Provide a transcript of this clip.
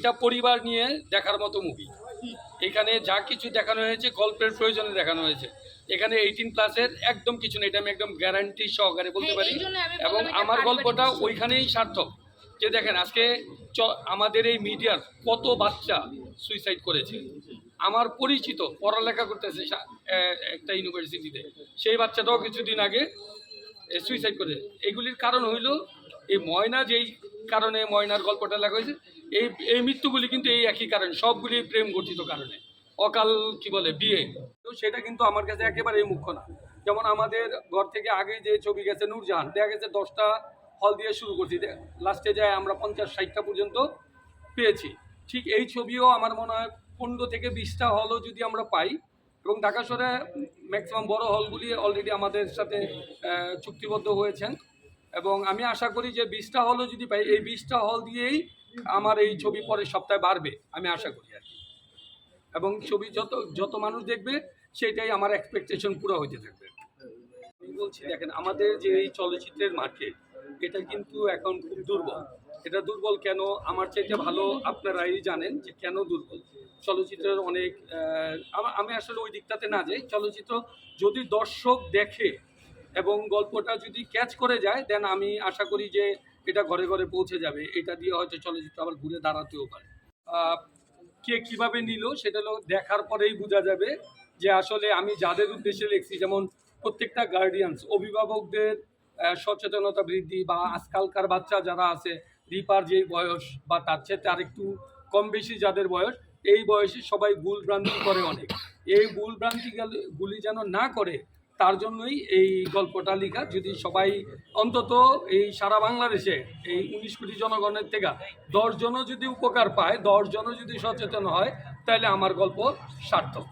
এটা পরিবার নিয়ে দেখার মতো মুভি এখানে যা কিছু দেখানো হয়েছে গল্পের প্রয়োজনে দেখানো হয়েছে। এখানে এইটিন প্লাসের একদম কিছু নেই এটা আমি একদম গ্যারান্টি সহকারে বলতে হ্যাঁ, পারি। এবং আমার গল্পটা ওইখানেই সার্থক। যে দেখেন আজকে চ- আমাদের এই মিডিয়ার কত বাচ্চা সুইসাইড করেছে। আমার পরিচিত পড়ালেখা করতেছে একটা ইউনিভার্সিটিতে সেই বাচ্চাটাও কিছুদিন আগে সুইসাইড করে এগুলির কারণ হইল এই ময়না যেই কারণে ময়নার গল্পটা লেখা হয়েছে, এই এই মৃত্যুগুলি কিন্তু এই একই কারণ, সবগুলি প্রেম গঠিত কারণে। অকাল কি বলে, বিয়ে। তো সেটা কিন্তু আমার কাছে একেবারেই মুখ্য না। যেমন আমাদের ঘর থেকে আগে যে ছবি গেছে নূরজাহান, দেখা গেছে দশটা হল দিয়ে শুরু করছি। লাস্টে যায় আমরা পঞ্চাশ ষাটটা পর্যন্ত পেয়েছি। ঠিক এই ছবিও আমার মনে হয় পনেরো থেকে বিশটা হলও যদি আমরা পাই, এবং ঢাকা শহরে ম্যাক্সিমাম বড় হলগুলি অলরেডি আমাদের সাথে চুক্তিবদ্ধ হয়েছেন। এবং আমি আশা করি যে বিশটা হলও যদি পাই, এই বিশটা হল দিয়েই আমার এই ছবি পরের সপ্তাহে বাড়বে, আমি আশা করি আর কি। এবং ছবি যত যত মানুষ দেখবে সেটাই আমার এক্সপেকটেশন পুরো হইতে থাকবে। আমি বলছি, দেখেন, আমাদের যে এই চলচ্চিত্রের মার্কেট এটা কিন্তু এখন খুব দুর্বল। এটা দুর্বল কেন? আমার চাইতে ভালো আপনারাই জানেন যে কেন দুর্বল। চলচ্চিত্রের অনেক আমি আসলে ওই দিকটাতে না যাই। চলচ্চিত্র যদি দর্শক দেখে এবং গল্পটা যদি ক্যাচ করে যায় দেন আমি আশা করি যে এটা ঘরে ঘরে পৌঁছে যাবে। এটা দিয়ে হয়তো চলচ্চিত্র আবার ঘুরে দাঁড়াতেও পারে। কে কীভাবে নিল সেটা দেখার পরেই বোঝা যাবে যে আসলে আমি যাদের উদ্দেশ্যে লিখছি, যেমন প্রত্যেকটা গার্ডিয়ানস অভিভাবকদের সচেতনতা বৃদ্ধি বা আজকালকার বাচ্চা যারা আছে, রিপার যেই বয়স বা তার চেয়ে তার একটু কম বেশি যাদের বয়স, এই বয়সে সবাই ভুল ভ্রান্তি করে অনেক। এই ভুল ভ্রান্তি গুলি যেন না করে তার জন্যই এই গল্পটা লেখা। যদি সবাই অন্তত এই সারা বাংলাদেশে এই উনিশ কোটি জনগণের থেকে দশজনও যদি উপকার পায়, দশজনও যদি সচেতন হয়, তাহলে আমার গল্প সার্থক।